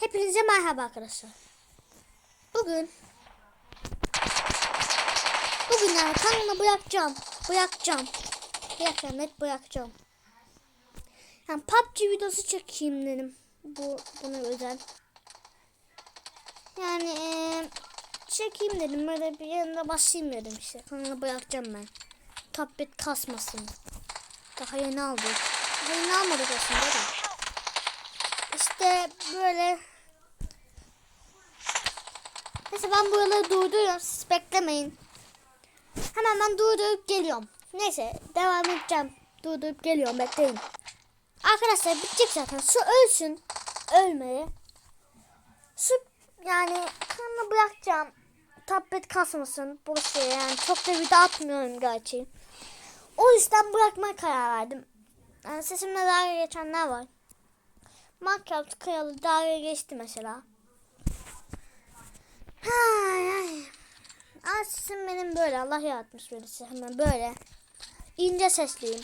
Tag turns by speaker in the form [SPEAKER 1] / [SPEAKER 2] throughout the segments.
[SPEAKER 1] Hepinize merhaba arkadaşlar. Bugün Bugün yani kanalı bırakacağım. Bırakacağım. Bırakacağım. Net bırakacağım. Yani PUBG videosu çekeyim dedim. Bu buna özel. Yani eee, çekeyim dedim. Böyle bir yanında başlayayım dedim işte. Kanalı bırakacağım ben. Tablet kasmasın. Daha yeni aldık. Daha yeni almadık aslında da. İşte böyle Neyse ben buraları durduruyorum. Siz beklemeyin. Hemen ben durdurup geliyorum. Neyse devam edeceğim. Durdurup geliyorum bekleyin. Arkadaşlar bitecek zaten. Su ölsün. Ölmeye. Su yani kanını bırakacağım. Tablet kasmasın. Boş ver yani. Çok da video atmıyorum gerçi. O yüzden bırakmaya karar verdim. Yani sesimle dalga geçenler var. Minecraft kralı dalga geçti mesela. Ay ay. Aa, sesim benim böyle. Allah yaratmış böylesi. Hemen böyle. İnce sesliyim.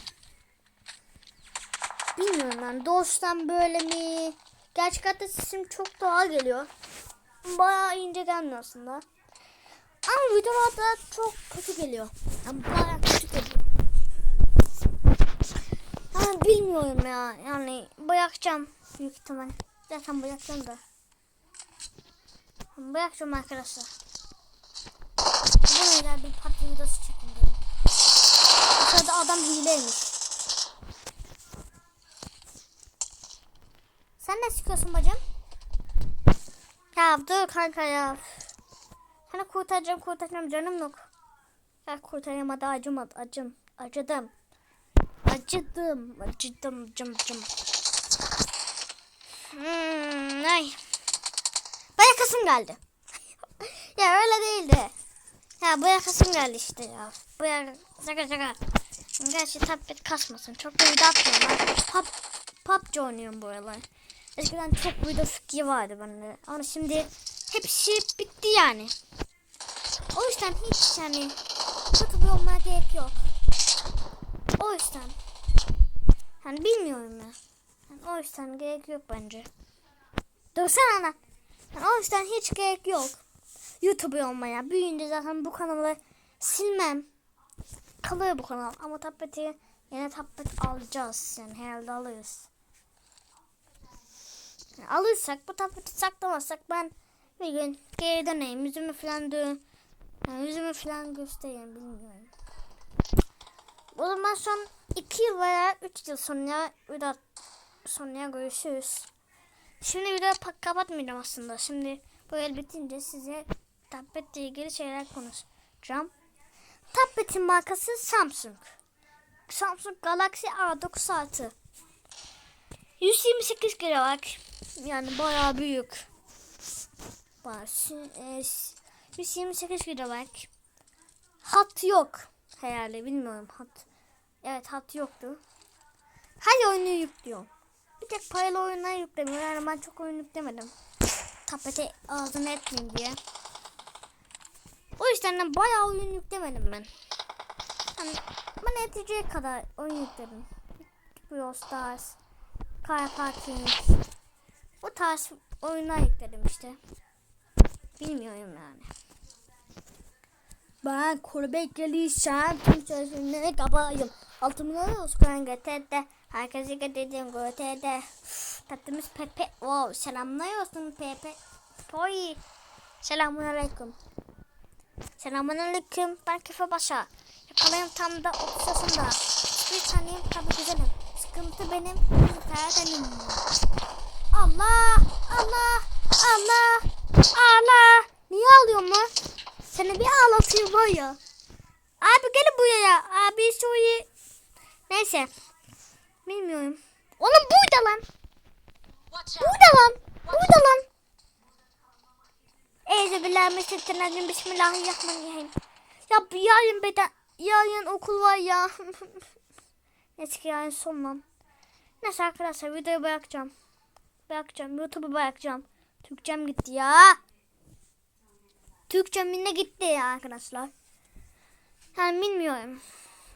[SPEAKER 1] Bilmiyorum ben. Doğuştan böyle mi? Gerçek hayatta sesim çok doğal geliyor. Bayağı ince gelmiyor aslında. Ama videolarda çok kötü geliyor. Yani bayağı kötü geliyor. Ama bilmiyorum ya. Yani bırakacağım büyük ihtimal. Zaten bırakacağım da. Bırakacağım arkadaşlar. Bu neler bir parti videosu çekin dedim. Sırada adam hileymiş. Sen ne sıkıyorsun bacım? Ya dur kanka ya. Seni kurtaracağım kurtaracağım canım yok. Ya kurtaramadı acımadı acım. Acıdım. Acıdım. Acıdım cım cım. Hmm, ay. Baya kasım geldi. ya öyle değildi. Ya baya kasım geldi işte ya. Baya şaka şaka. Gerçi tablet kasmasın. Çok da video atmıyorum. Pub, PUBG oynuyorum bu aralar. Eskiden çok video fikri vardı bende. Ama şimdi hepsi bitti yani. O yüzden hiç yani kötü bir olmaya gerek yok. O yüzden. Yani bilmiyorum ya. Yani o yüzden gerek yok bence. Dursana ana. Yani o yüzden hiç gerek yok. YouTube olmaya. Büyüyünce zaten bu kanalı silmem. Kalıyor bu kanal. Ama tableti yine tablet alacağız. Yani herhalde alırız. Yani alırsak bu tableti saklamazsak ben bir gün geri döneyim. Yüzümü falan dön. Yani yüzümü falan göstereyim bilmiyorum. O zaman son 2 yıl veya 3 yıl sonra video sonra görüşürüz. Şimdi videoyu pa- kapatmayacağım aslında. Şimdi bu el bitince size tabletle ilgili şeyler konuşacağım. Tabletin markası Samsung. Samsung Galaxy A9 artı. 128 GB. Yani bayağı büyük. E, 128 GB. Hat yok. Herhalde bilmiyorum hat. Evet hat yoktu. Her oyunu yüklüyor. Tek paralı oyunlar yüklemiyor. Yani ben çok oyun yüklemedim. Tablete ağzını etmeyeyim diye. O yüzden de bayağı oyun yüklemedim ben. Yani ben yeteceği kadar oyun yükledim. Brawl Stars, Car Parking. Bu tarz oyunlar yükledim işte. Bilmiyorum yani. Ben kulübe gelişen tüm sözümleri kabayım. Altımdan olsun götede. Herkese gidelim götede. Tatlımız Pepe. Wow, selamlar Pepe. Toy. Selamun aleyküm. Selamun aleyküm. Ben Kefe Başa. Yakalayım tam da 30 yaşında. Bir taneyim tabii güzelim. Sıkıntı benim. Karadenim. Allah! Allah! Allah! Allah! Niye ağlıyorsun lan? Seni bir ağlatayım var ya. Abi gelin buraya. Abi soyu. Neyse. Bilmiyorum. Oğlum burada lan. Burada lan. Burada lan. Euzubillahimineşşeytanirracim. Bismillahirrahmanirrahim. Ya yarın beden, yarın okul var ya. Neyse ki yarın son lan. Neyse arkadaşlar videoyu bırakacağım. Bırakacağım. YouTube'u bırakacağım. Türkçem gitti ya. Türkçem yine gitti ya arkadaşlar. Yani bilmiyorum.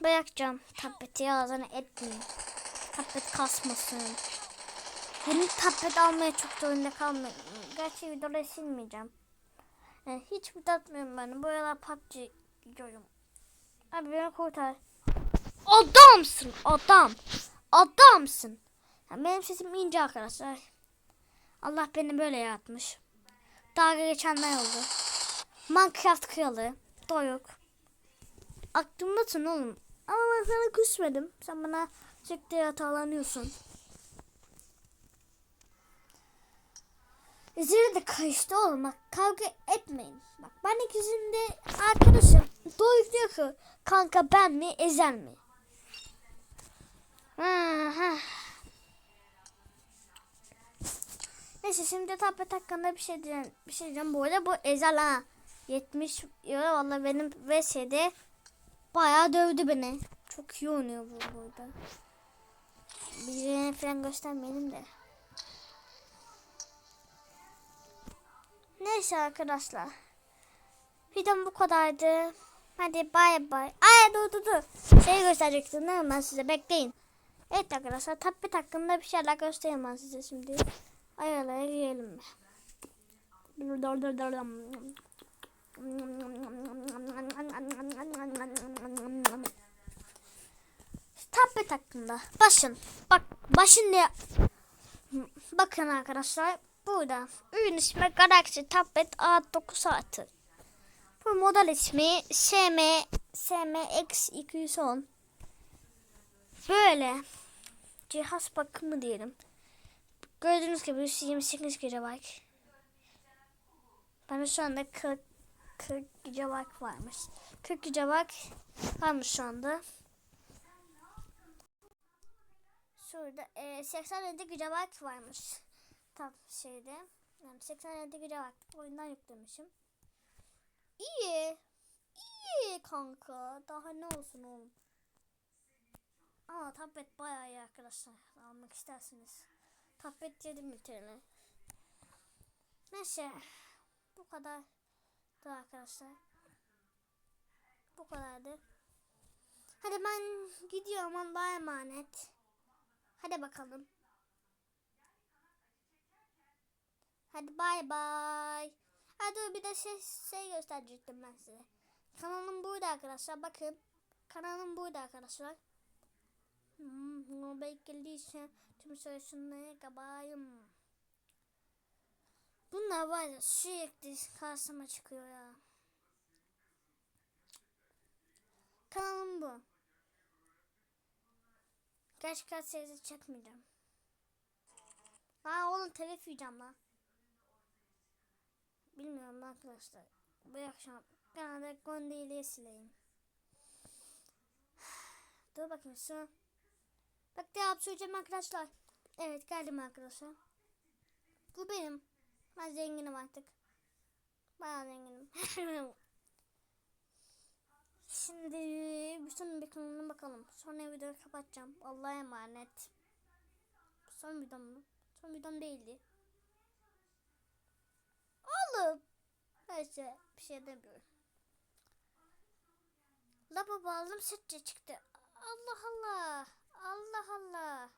[SPEAKER 1] Bırakacağım. Tableti ağzına etmeyin. Tablet kasmasın. Yeni tablet almaya çok zorunda kalmayın. Gerçi videoları silmeyeceğim. Yani hiç video atmıyorum ben. Bu aralar PUBG gidiyorum. Abi beni kurtar. Adamsın adam. Adamsın. Yani benim sesim ince arkadaşlar. Allah beni böyle yaratmış. Dalga geçenler oldu. Minecraft kralı. Doruk. Aklımdasın oğlum. Ama ben sana küsmedim. Sen bana sürekli hatalanıyorsun. Üzeri de karıştı oğlum bak kavga etmeyin. Bak ben ikisinin de arkadaşım. Doruk diyor ki kanka ben mi Ezel mi? Ha, ha. Neyse şimdi tablet hakkında bir şey diyeceğim. Bir şey diyeceğim. Bu arada bu Ezel ha. 70 euro valla benim VS'de bayağı dövdü beni. Çok iyi oynuyor bu burada. Birilerine falan göstermeyelim de. Neyse arkadaşlar. Videom bu kadardı. Hadi bay bay. Ay dur dur dur. Şey gösterecektim değil mi ben size bekleyin. Evet arkadaşlar tablet hakkında bir şeyler göstereyim ben size şimdi. Ayarlara girelim. Dur dur dur dur. Tablet hakkında. Başın. Bak başın ne? Bakın arkadaşlar. Burada. Ürün ismi Galaxy Tablet A9 artı. Bu model ismi SM SMX210. Böyle. Cihaz bakımı diyelim. Gördüğünüz gibi 128 GB. Ben şu anda 40 40 GB varmış. 40 GB varmış şu anda. Şurada e, 87 GB varmış. Tam şeyde. Yani 87 GB oyundan yüklemişim. İyi. İyi kanka. Daha ne olsun oğlum. Ama tablet bayağı iyi arkadaşlar. Almak isterseniz. Tablet 7 TL. Neyse. Bu kadar da arkadaşlar. Bu kadardı. Hadi ben gidiyorum. Allah'a emanet. Hadi bakalım. Hadi bay bay. Hadi bir de şey, şey gösterecektim ben size. Kanalım burada arkadaşlar. Bakın. Kanalım burada arkadaşlar. Hmm, bekliyse tüm sorusunları kabayım. Bunlar var ya sürekli karşıma çıkıyor ya. Kanalım bu. Kaç seyirci çekmeyeceğim. Aa oğlum telef yiyeceğim lan. Bilmiyorum arkadaşlar. Bu akşam genelde gondeliye sileyim. Dur bakayım şu. Bak cevap söyleyeceğim arkadaşlar. Evet geldim arkadaşlar. Bu benim. Ben zenginim artık. Bayağı zenginim. Şimdi bütün kanalına bakalım. Sonra videoyu kapatacağım. Allah'a emanet. Son videom mu? Son videom değildi. Oğlum. Neyse bir şey demiyorum. Lavabo aldım sütçe çıktı. Allah Allah. Allah Allah.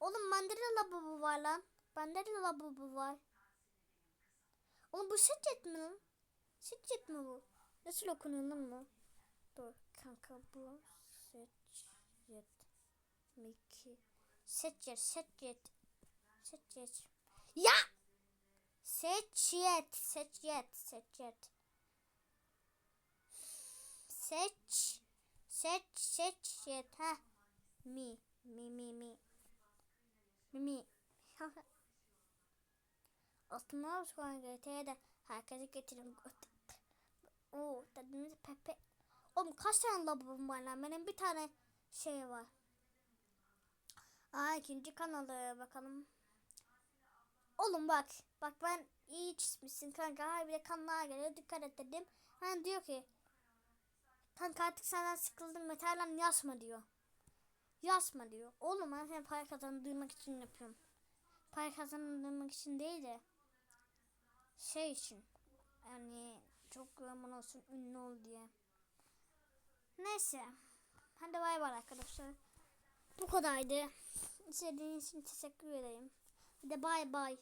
[SPEAKER 1] Oğlum de lavabo var lan. De lavabo var. Oğlum bu sütçet mi lan? Sütçet mi bu? Nasıl okunuyor lan bu? Dur kanka bu sütçet mi ki? Sütçet, sütçet. Sütçet. Ya! Seçyet, seçyet, seçyet. Seç, seç, seçyet. Ha. Mi, mi, mi, mi. Mi, mi. Altınlar sonra GT'ye de herkese getirin. Oo, tadımız pepe. Oğlum kaç tane labubum var lan? Benim bir tane şey var. Aa ikinci kanalı bakalım. Oğlum bak. Bak ben iyi çizmişsin kanka. De kanlığa geliyor. Dikkat et dedim. Hani diyor ki. Kanka artık senden sıkıldım. Metalden yazma diyor. Yazma diyor. Oğlum ben seni para kazandırmak için yapıyorum. Para kazandırmak için değil de. Şey için. Yani çok roman olsun ünlü ol diye. Neyse. Hadi bay bay arkadaşlar. Bu kadardı. İzlediğiniz için teşekkür ederim. Bir de bay bay.